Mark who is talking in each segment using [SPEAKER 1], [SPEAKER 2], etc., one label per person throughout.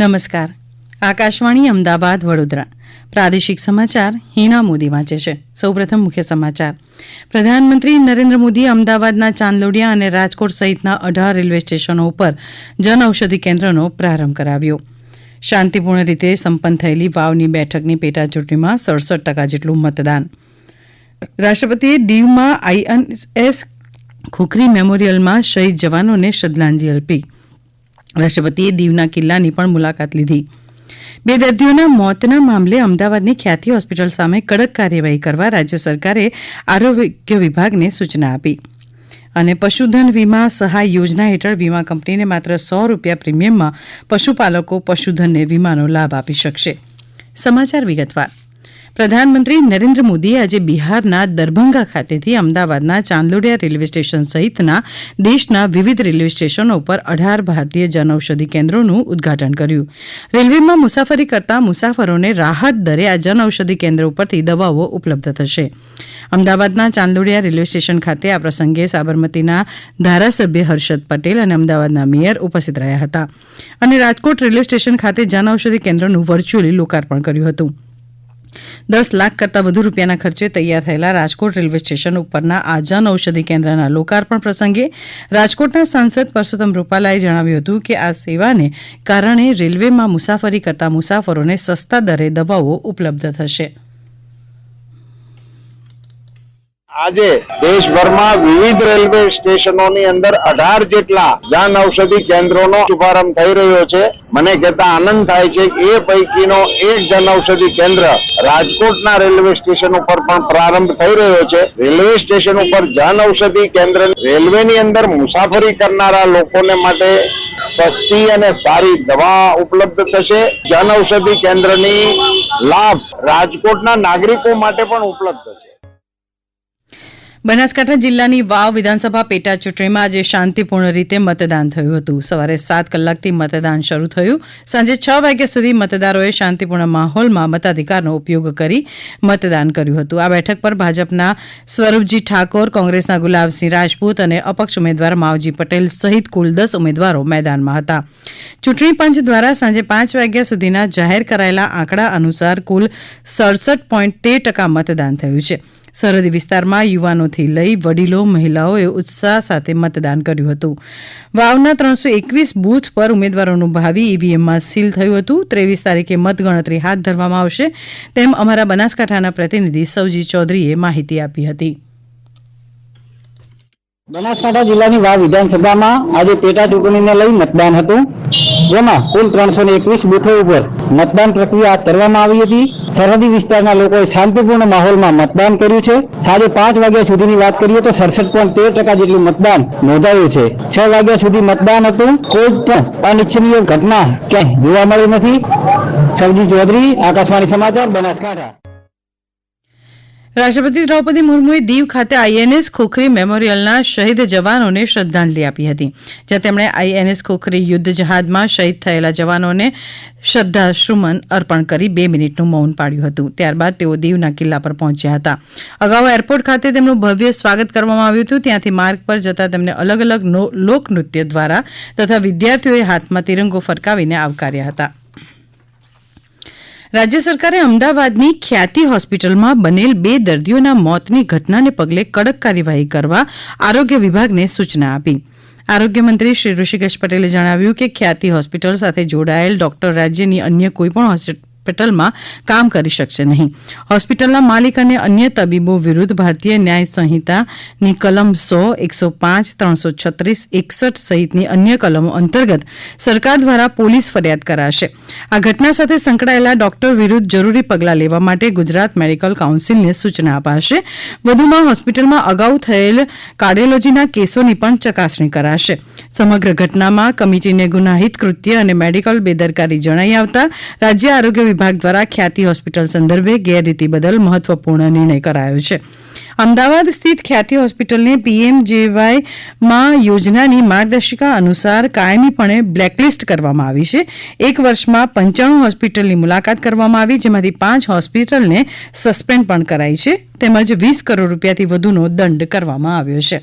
[SPEAKER 1] નમસ્કાર આકાશવાણી અમદાવાદ વડોદરા પ્રાદેશિક સમાચાર હિના મોદી વાંચે છે સૌપ્રથમ મુખ્ય સમાચાર પ્રધાનમંત્રી નરેન્દ્ર મોદી અમદાવાદના ચાંદલોડિયા અને રાજકોટ સહિતના અઢાર રેલવે સ્ટેશનો ઉપર જનઔષધિ કેન્દ્રનો પ્રારંભ કરાવ્યો શાંતિપૂર્ણ રીતે સંપન્ન થયેલી વાવની બેઠકની પેટાચૂંટણીમાં સડસઠ ટકા જેટલું મતદાન રાષ્ટ્રપતિએ દીવમાં આઈએનએસ ખુખરી મેમોરિયલમાં શહીદ જવાનોને શ્રદ્ધાંજલિ અર્પી રાષ્ટ્રપતિએ દીવના કિલ્લાની પણ મુલાકાત લીધી બે દર્દીઓના મોતના મામલે અમદાવાદની ખ્યાતિ હોસ્પિટલ સામે કડક કાર્યવાહી કરવા રાજ્ય સરકારે આરોગ્ય વિભાગને સૂચના આપી અને પશુધન વીમા સહાય યોજના હેઠળ વીમા કંપનીને માત્ર સો રૂપિયા પ્રીમિયમમાં પશુપાલકો પશુધનને વીમાનો લાભ આપી શકશે સમાચાર વિગતવાર પ્રધાનમંત્રી નરેન્દ્ર મોદીએ આજે બિહારના દરભંગા ખાતેથી અમદાવાદના ચાંદલોડિયા રેલવે સ્ટેશન સહિતના દેશના વિવિધ રેલવે સ્ટેશનો ઉપર અઢાર ભારતીય જનૌષધિ કેન્દ્રોનું ઉદ્ઘાટન કર્યું રેલવેમાં મુસાફરી કરતા મુસાફરોને રાહત દરે આ જનઔષધિ કેન્દ્ર ઉપરથી દવાઓ ઉપલબ્ધ થશે અમદાવાદના ચાંદલોડિયા રેલવે સ્ટેશન ખાતે આ પ્રસંગે સાબરમતીના ધારાસભ્ય હર્ષદ પટેલ અને અમદાવાદના મેયર ઉપસ્થિત રહ્યા હતા અને રાજકોટ રેલવે સ્ટેશન ખાતે જનૌષધિ કેન્દ્રનું વર્ચ્યુઅલી લોકાર્પણ કર્યું હતું દસ લાખ કરતાં વધુ રૂપિયાના ખર્ચે તૈયાર થયેલા રાજકોટ રેલવે સ્ટેશન ઉપરના આ જન ઔષધિ કેન્દ્રના લોકાર્પણ પ્રસંગે રાજકોટના સાંસદ પરસોત્તમ રૂપાલાએ જણાવ્યું હતું કે આ સેવાને કારણે રેલવેમાં મુસાફરી કરતા મુસાફરોને સસ્તા દરે દવાઓ ઉપલબ્ધ થશે આજે દેશભરમાં વિવિધ રેલવે સ્ટેશનોની અંદર અઢાર જેટલા જન ઔષધિ કેન્દ્રોનો શુભારંભ થઈ રહ્યો છે મને કહેતા આનંદ થાય છે એ પૈકીનો એક જન ઔષધિ કેન્દ્ર રાજકોટના રેલવે સ્ટેશન ઉપર પણ પ્રારંભ થઈ રહ્યો છે રેલવે સ્ટેશન ઉપર જન ઔષધિ કેન્દ્ર રેલવેની અંદર મુસાફરી કરનારા લોકોને માટે સસ્તી અને સારી દવા ઉપલબ્ધ થશે જન ઔષધિ કેન્દ્રની લાભ રાજકોટના નાગરિકો માટે પણ ઉપલબ્ધ છે બનાસકાંઠા જિલ્લાની વાવ વિધાનસભા પેટા ચૂંટણીમાં આજે શાંતિપૂર્ણ રીતે મતદાન થયું હતું સવારે સાત કલાકથી મતદાન શરૂ થયું સાંજે છ વાગ્યા સુધી મતદારોએ શાંતિપૂર્ણ માહોલમાં મતાધિકારનો ઉપયોગ કરી મતદાન કર્યું હતું આ બેઠક પર ભાજપના સ્વરૂપજી ઠાકોર કોંગ્રેસના ગુલાબસિંહ રાજપૂત અને અપક્ષ ઉમેદવાર માવજી પટેલ સહિત કુલ દસ ઉમેદવારો મેદાનમાં હતા ચૂંટણી પંચ દ્વારા સાંજે પાંચ વાગ્યા સુધીના જાહેર કરાયેલા આંકડા અનુસાર કુલ સડસઠ પોઇન્ટ તેર ટકા મતદાન થયું છે સરહદી વિસ્તારમાં યુવાનોથી લઈ વડીલો મહિલાઓએ ઉત્સાહ સાથે મતદાન કર્યું હતું વાવના ત્રણસો એકવીસ બૂથ પર ઉમેદવારોનું ભાવિ ઈવીએમમાં સીલ થયું હતું ત્રેવીસ તારીખે મતગણતરી હાથ ધરવામાં આવશે તેમ અમારા બનાસકાંઠાના પ્રતિનિધિ સૌજી ચૌધરીએ માહિતી આપી હતી બનાસકાંઠા જિલ્લાની વાવ વિધાનસભામાં આજે પેટા ચૂંટણીને લઈ મતદાન હતું જેમાં કુલ ત્રણસો એકવીસ બુથો ઉપર મતદાન પ્રક્રિયા કરવામાં આવી હતી સરહદી વિસ્તારના લોકોએ શાંતિપૂર્ણ માહોલમાં મતદાન કર્યું છે સાંજે પાંચ વાગ્યા સુધીની વાત કરીએ તો સડસઠ પોઈન્ટ તેર ટકા જેટલું મતદાન નોંધાયું છે છ વાગ્યા સુધી મતદાન હતું કોઈ પણ અનિચ્છનીય ઘટના ક્યાંય જોવા મળી નથી સબજી ચૌધરી આકાશવાણી સમાચાર બનાસકાંઠા રાષ્ટ્રપતિ દ્રૌપદી મુર્મુએ દીવ ખાતે આઈએનએસ ખોખરી મેમોરિયલના શહીદ જવાનોને શ્રદ્ધાંજલિ આપી હતી જ્યાં તેમણે આઈએનએસ ખોખરી યુદ્ધ જહાજમાં શહીદ થયેલા જવાનોને શ્રદ્ધાસુમન અર્પણ કરી બે મિનિટનું મૌન પાળ્યું હતું ત્યારબાદ તેઓ દીવના કિલ્લા પર પહોંચ્યા હતા અગાઉ એરપોર્ટ ખાતે તેમનું ભવ્ય સ્વાગત કરવામાં આવ્યું હતું ત્યાંથી માર્ગ પર જતા તેમને અલગ અલગ લોકનૃત્ય દ્વારા તથા વિદ્યાર્થીઓએ હાથમાં તિરંગો ફરકાવીને આવકાર્યા હતા રાજ્ય સરકારે અમદાવાદની ખ્યાતિ હોસ્પિટલમાં બનેલ બે દર્દીઓના મોતની ઘટનાને પગલે કડક કાર્યવાહી કરવા આરોગ્ય વિભાગને સૂચના આપી આરોગ્યમંત્રી શ્રી ઋષિકેશ પટેલે જણાવ્યું કે ખ્યાતિ હોસ્પિટલ સાથે જોડાયેલ ડોક્ટર રાજ્યની અન્ય કોઈપણ હોસ્પિટલ હોસ્પિટલમાં કામ કરી શકશે નહીં હોસ્પિટલના માલિક અને અન્ય તબીબો વિરુદ્ધ ભારતીય ન્યાય સંહિતાની કલમ સો એકસો પાંચ ત્રણસો છત્રીસ એકસઠ સહિતની અન્ય કલમો અંતર્ગત સરકાર દ્વારા પોલીસ ફરિયાદ કરાશે આ ઘટના સાથે સંકળાયેલા ડોક્ટર વિરુદ્ધ જરૂરી પગલાં લેવા માટે ગુજરાત મેડિકલ કાઉન્સિલને સૂચના અપાશે વધુમાં હોસ્પિટલમાં અગાઉ થયેલ કાર્ડિયોલોજીના કેસોની પણ ચકાસણી કરાશે સમગ્ર ઘટનામાં કમિટીને ગુનાહિત કૃત્ય અને મેડિકલ બેદરકારી જણાઈ આવતા રાજ્ય આરોગ્ય વિભાગ દ્વારા ખ્યાતિ હોસ્પિટલ સંદર્ભે ગેરરીતિ બદલ મહત્વપૂર્ણ નિર્ણય કરાયો છે અમદાવાદ સ્થિત ખ્યાતિ હોસ્પિટલને પીએમજેવાયમાં યોજનાની માર્ગદર્શિકા અનુસાર કાયમીપણે બ્લેકલિસ્ટ કરવામાં આવી છે એક વર્ષમાં પંચાણું હોસ્પિટલની મુલાકાત કરવામાં આવી જેમાંથી પાંચ હોસ્પિટલને સસ્પેન્ડ પણ કરાઈ છે તેમજ વીસ કરોડ રૂપિયાથી વધુનો દંડ કરવામાં આવ્યો છે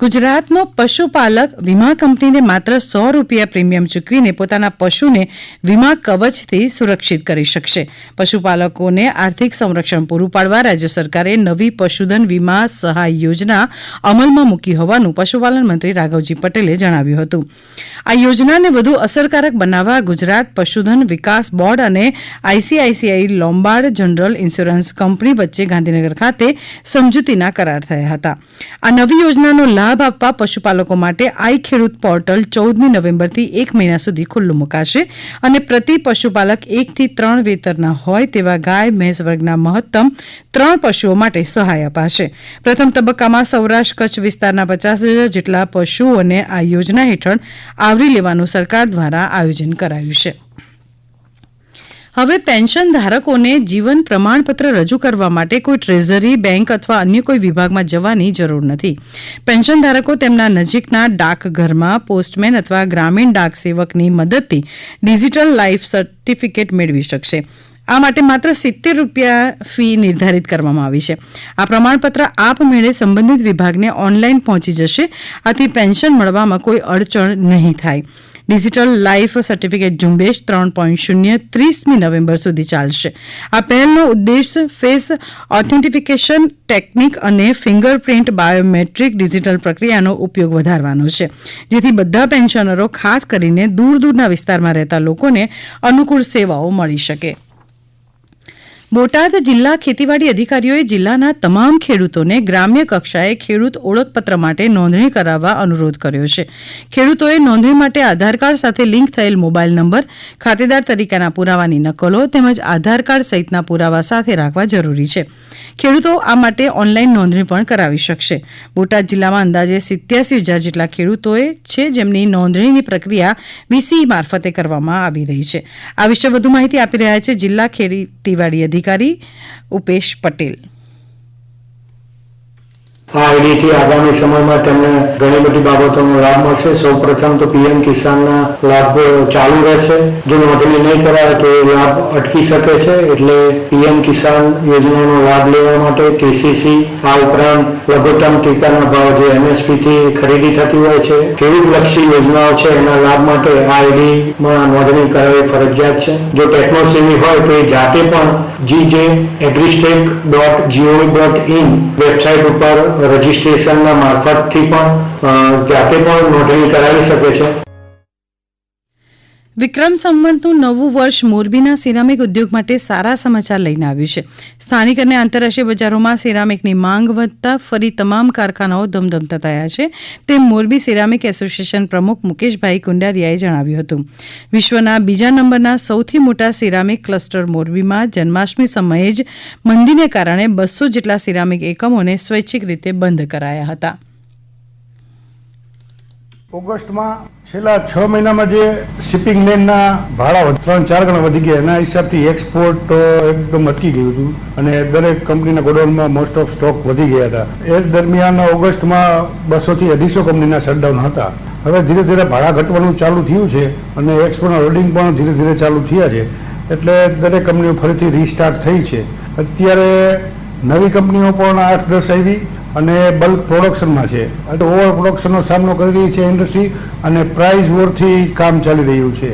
[SPEAKER 1] ગુજરાતનો પશુપાલક વીમા કંપનીને માત્ર સો રૂપિયા પ્રીમિયમ ચૂકવીને પોતાના પશુને વીમા કવચથી સુરક્ષિત કરી શકશે પશુપાલકોને આર્થિક સંરક્ષણ પૂરું પાડવા રાજ્ય સરકારે નવી પશુધન વીમા સહાય યોજના અમલમાં મૂકી હોવાનું પશુપાલન મંત્રી રાઘવજી પટેલે જણાવ્યું હતું આ યોજનાને વધુ અસરકારક બનાવવા ગુજરાત પશુધન વિકાસ બોર્ડ અને ICICI Lombard general insurance company વચ્ચે ગાંધીનગર ખાતે સમજૂતીના કરાર થયા હતા આ નવી યોજનાનો લાભ લાભ આપવા પશુપાલકો માટે આઈ ખેડૂત પોર્ટલ ચૌદમી નવેમ્બરથી એક મહિના સુધી ખુલ્લું મુકાશે અને પ્રતિ પશુપાલક એકથી ત્રણ વેતરના હોય તેવા ગાય ભેંસ વર્ગના મહત્તમ ત્રણ પશુઓ માટે સહાય અપાશે પ્રથમ તબક્કામાં સૌરાષ્ટ્ર કચ્છ વિસ્તારના પચાસ હજાર જેટલા પશુઓને આ યોજના હેઠળ આવરી લેવાનું સરકાર દ્વારા આયોજન કરાયું છે હવે પેન્શન ધારકોને જીવન પ્રમાણપત્ર રજૂ કરવા માટે કોઈ ટ્રેઝરી બેંક અથવા અન્ય કોઈ વિભાગમાં જવાની જરૂર નથી પેન્શનધારકો તેમના નજીકના ડાકઘરમાં પોસ્ટમેન અથવા ગ્રામીણ ડાક સેવકની મદદથી ડિજિટલ લાઈફ સર્ટિફિકેટ મેળવી શકશે આ માટે માત્ર સિત્તેર રૂપિયા ફી નિર્ધારિત કરવામાં આવી છે આ પ્રમાણપત્ર આપમેળે સંબંધિત વિભાગને ઓનલાઇન પહોંચી જશે આથી પેન્શન મળવામાં કોઈ અડચણ નહીં થાય ડિજિટલ લાઈફ સર્ટિફિકેટ ઝુંબેશ ત્રણ પોઈન્ટ શૂન્ય ત્રીસમી નવેમ્બર સુધી ચાલશે આ પહેલનો ઉદ્દેશ ફેસ ઓથેન્ટિફિકેશન ટેકનિક અને ફિંગરપ્રિન્ટ બાયોમેટ્રિક ડિજિટલ પ્રક્રિયાનો ઉપયોગ વધારવાનો છે જેથી બધા પેન્શનરો ખાસ કરીને દૂર દૂરના વિસ્તારમાં રહેતા લોકોને અનુકૂળ સેવાઓ મળી શકે બોટાદ જિલ્લા ખેતીવાડી અધિકારીઓએ જિલ્લાના તમામ ખેડૂતોને ગ્રામ્ય કક્ષાએ ખેડૂત ઓળખપત્ર માટે નોંધણી કરાવવા અનુરોધ કર્યો છે ખેડૂતોએ નોંધણી માટે આધાર કાર્ડ સાથે લિંક થયેલ મોબાઈલ નંબર ખાતેદાર તરીકેના પુરાવાની નકલો તેમજ આધાર કાર્ડ સહિતના પુરાવા સાથે રાખવા જરૂરી છે ખેડૂતો આ માટે ઓનલાઇન નોંધણી પણ કરાવી શકશે બોટાદ જિલ્લામાં અંદાજે સિત્યાસી હજાર જેટલા ખેડૂતોએ છે જેમની નોંધણીની પ્રક્રિયા વીસી મારફતે કરવામાં આવી રહી છે આ વિશે વધુ માહિતી આપી રહ્યા છે જિલ્લા ખેતીવાડી અધિકારી અધિકારી ઉપેશ પટેલ આ આઈડીથી આગામી સમયમાં તેમને ઘણી બધી બાબતોનો લાભ મળશે સૌ પ્રથમ તો પીએમ કિસાનના લાભ ચાલુ રહેશે જો નોંધણી નહીં કરાય તો એ લાભ અટકી શકે છે એટલે પીએમ કિસાન યોજનાનો લાભ લેવા માટે કેસીસી આ ઉપરાંત લઘુત્તમ ટેકાના ભાવ જે એમએસપીથી ખરીદી થતી હોય છે લક્ષી યોજનાઓ છે એના લાભ માટે આ આઈડીમાં નોંધણી કરાવવી ફરજિયાત છે જો ટેકનોસેવી હોય તો એ જાતે પણ જી જે agristack dot G O V dot in website ઉપર રજિસ્ટ્રેશનના મારફતથી પણ જાતે પણ નોંધણી કરાવી શકે છે વિક્રમ સંવંતનું નવું વર્ષ મોરબીના સિરામિક ઉદ્યોગ માટે સારા સમાચાર લઈને આવ્યું છે સ્થાનિક અને આંતરરાષ્ટ્રીય બજારોમાં સિરામિકની માંગ વધતા ફરી તમામ કારખાનાઓ ધમધમતા થયા છે તેમ મોરબી સિરામિક એસોસિએશન પ્રમુખ મુકેશભાઈ કુંડારિયાએ જણાવ્યું હતું વિશ્વના બીજા નંબરના સૌથી મોટા સિરામિક ક્લસ્ટર મોરબીમાં જન્માષ્ટમી સમયે જ મંદીને કારણે બસો જેટલા સિરામિક એકમોને સ્વૈચ્છિક રીતે બંધ કરાયા હતા ઓગસ્ટમાં છેલ્લા છ મહિનામાં જે શિપિંગ લેનના ભાડા ત્રણ ચાર ગણા વધી ગયા એના હિસાબથી એક્સપોર્ટ એકદમ અટકી ગયું હતું અને દરેક કંપનીના ગોડાઉનમાં મોસ્ટ ઓફ સ્ટોક વધી ગયા હતા એ દરમિયાન ઓગસ્ટમાં બસોથી અઢીસો કંપનીના શટડાઉન હતા હવે ધીરે ધીરે ભાડા ઘટવાનું ચાલુ થયું છે અને એક્સપોર્ટના હોર્ડિંગ પણ ધીરે ધીરે ચાલુ થયા છે એટલે દરેક કંપનીઓ ફરીથી રીસ્ટાર્ટ થઈ છે અત્યારે નવી કંપનીઓ પણ આઠ દસ આવી અને બલ્ક પ્રોડક્શનમાં છે ઓવર પ્રોડક્શનનો સામનો કરી રહી છે ઇન્ડસ્ટ્રી અને પ્રાઇઝ વોરથી કામ ચાલી રહ્યું છે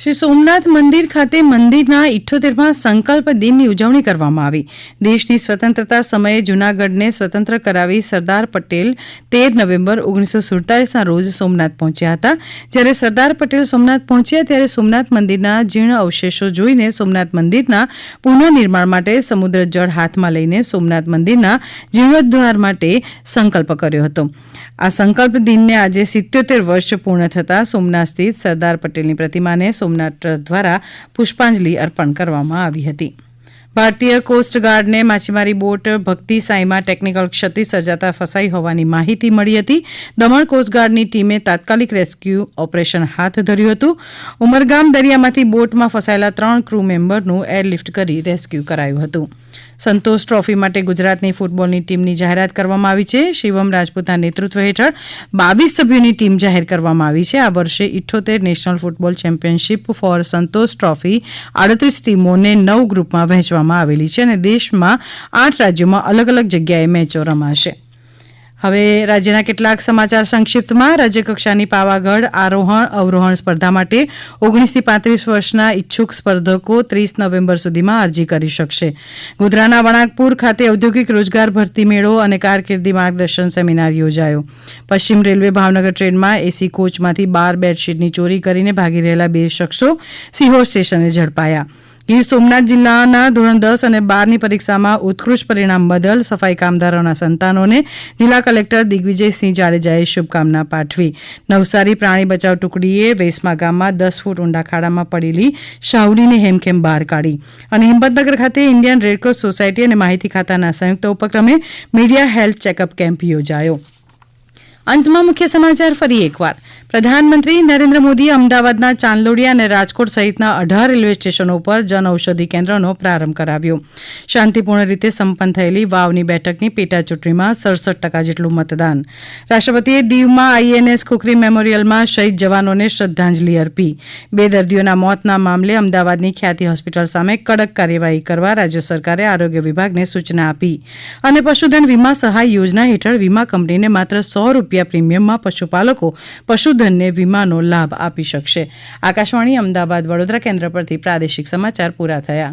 [SPEAKER 1] શ્રી સોમનાથ મંદિર ખાતે મંદિરના ઇઠ્યોતેરમાં સંકલ્પ દિનની ઉજવણી કરવામાં આવી દેશની સ્વતંત્રતા સમયે જૂનાગઢને સ્વતંત્ર કરાવી સરદાર પટેલ તેર નવેમ્બર ઓગણીસો સુડતાલીસના રોજ સોમનાથ પહોંચ્યા હતા જ્યારે સરદાર પટેલ સોમનાથ પહોંચ્યા ત્યારે સોમનાથ મંદિરના જીર્ણ અવશેષો જોઈને સોમનાથ મંદિરના પુનઃનિર્માણ માટે સમુદ્ર જળ હાથમાં લઈને સોમનાથ મંદિરના જીર્ણોદ્ધાર માટે સંકલ્પ કર્યો હતો આ સંકલ્પ દિનને આજે સિત્યોતેર વર્ષ પૂર્ણ થતાં સોમનાથ સ્થિત સરદાર પટેલની પ્રતિમાને સોમનાથ ટ્રસ્ટ દ્વારા પુષ્પાંજલિ અર્પણ કરવામાં આવી હતી ભારતીય કોસ્ટગાર્ડને માછીમારી બોટ ભક્તિ સાઈમાં ટેકનિકલ ક્ષતિ સર્જાતા ફસાઈ હોવાની માહિતી મળી હતી દમણ કોસ્ટગાર્ડની ટીમે તાત્કાલિક રેસ્ક્યુ ઓપરેશન હાથ ધર્યું હતું ઉમરગામ દરિયામાંથી બોટમાં ફસાયેલા ત્રણ ક્રૂ મેમ્બરનું એરલિફ્ટ કરી રેસ્ક્યુ કરાયું હતું સંતોષ ટ્રોફી માટે ગુજરાતની ફૂટબોલની ટીમની જાહેરાત કરવામાં આવી છે શિવમ રાજપૂતના નેતૃત્વ હેઠળ બાવીસ સભ્યોની ટીમ જાહેર કરવામાં આવી છે આ વર્ષે ઇઠ્ઠોતેર national football championship for Santosh trophy આડત્રીસ ટીમોને નવ ગ્રુપમાં વહેંચવામાં આવેલી છે અને દેશમાં આઠ રાજ્યોમાં અલગ અલગ જગ્યાએ મેચો રમાશે હવે રાજ્યના કેટલાક સમાચાર સંક્ષિપ્તમાં રાજ્યકક્ષાની પાવાગઢ આરોહણ અવરોહણ સ્પર્ધા માટે ઓગણીસથી પાંત્રીસ વર્ષના ઇચ્છુક સ્પર્ધકો ત્રીસ નવેમ્બર સુધીમાં અરજી કરી શકશે ગોધરાના વણાકપુર ખાતે ઔદ્યોગિક રોજગાર ભરતી મેળો અને કારકિર્દી માર્ગદર્શન સેમિનાર યોજાયો પશ્ચિમ રેલવે ભાવનગર ટ્રેનમાં એસી કોચમાંથી બાર બેડશીટની ચોરી કરીને ભાગી રહેલા બે શખ્સો સિહોર સ્ટેશને ઝડપાયા ગીર સોમનાથ જિલ્લાના ધોરણ દસ અને બારની પરીક્ષામાં ઉત્કૃષ્ટ પરિણામ બદલ સફાઈ કામદારોના સંતાનોને જિલ્લા કલેક્ટર દિગ્વિજયસિંહ જાડેજાએ શુભકામના પાઠવી નવસારી પ્રાણી બચાવ ટુકડીએ વેસમા ગામમાં દસ ફૂટ ઊંડા ખાડામાં પડેલી શાવડીને હેમખેમ બહાર કાઢી અને હિંમતનગર ખાતે ઇન્ડિયન રેડક્રોસ સોસાયટી અને માહિતી ખાતાના સંયુક્ત ઉપક્રમે મીડિયા હેલ્થ ચેકઅપ કેમ્પ યોજાયો અંતમાં મુખ્ય સમાચાર ફરી એકવાર પ્રધાનમંત્રી નરેન્દ્ર મોદીએ અમદાવાદના ચાંદલોડિયા અને રાજકોટ સહિતના અઢાર રેલવે સ્ટેશનો પર જનઔષધિ કેન્દ્રનો પ્રારંભ કરાવ્યો શાંતિપૂર્ણ રીતે સંપન્ન થયેલી વાવની બેઠકની પેટાચૂંટણીમાં સડસઠ ટકા જેટલું મતદાન રાષ્ટ્રપતિએ દીવમાં આઈએનએસ ખુખરી મેમોરિયલમાં શહીદ જવાનોને શ્રદ્ધાંજલિ અર્પી બે દર્દીઓના મોતના મામલે અમદાવાદની ખ્યાતિ હોસ્પિટલ સામે કડક કાર્યવાહી કરવા રાજ્ય સરકારે આરોગ્ય વિભાગને સૂચના આપી અને પશુધન વીમા સહાય યોજના હેઠળ વીમા કંપનીને માત્ર સો રૂપિયા રૂપિયા પ્રીમિયમમાં પશુપાલકો પશુધનને વીમાનો લાભ આપી શકશે આકાશવાણી અમદાવાદ વડોદરા કેન્દ્ર પરથી પ્રાદેશિક સમાચાર પૂરા થયા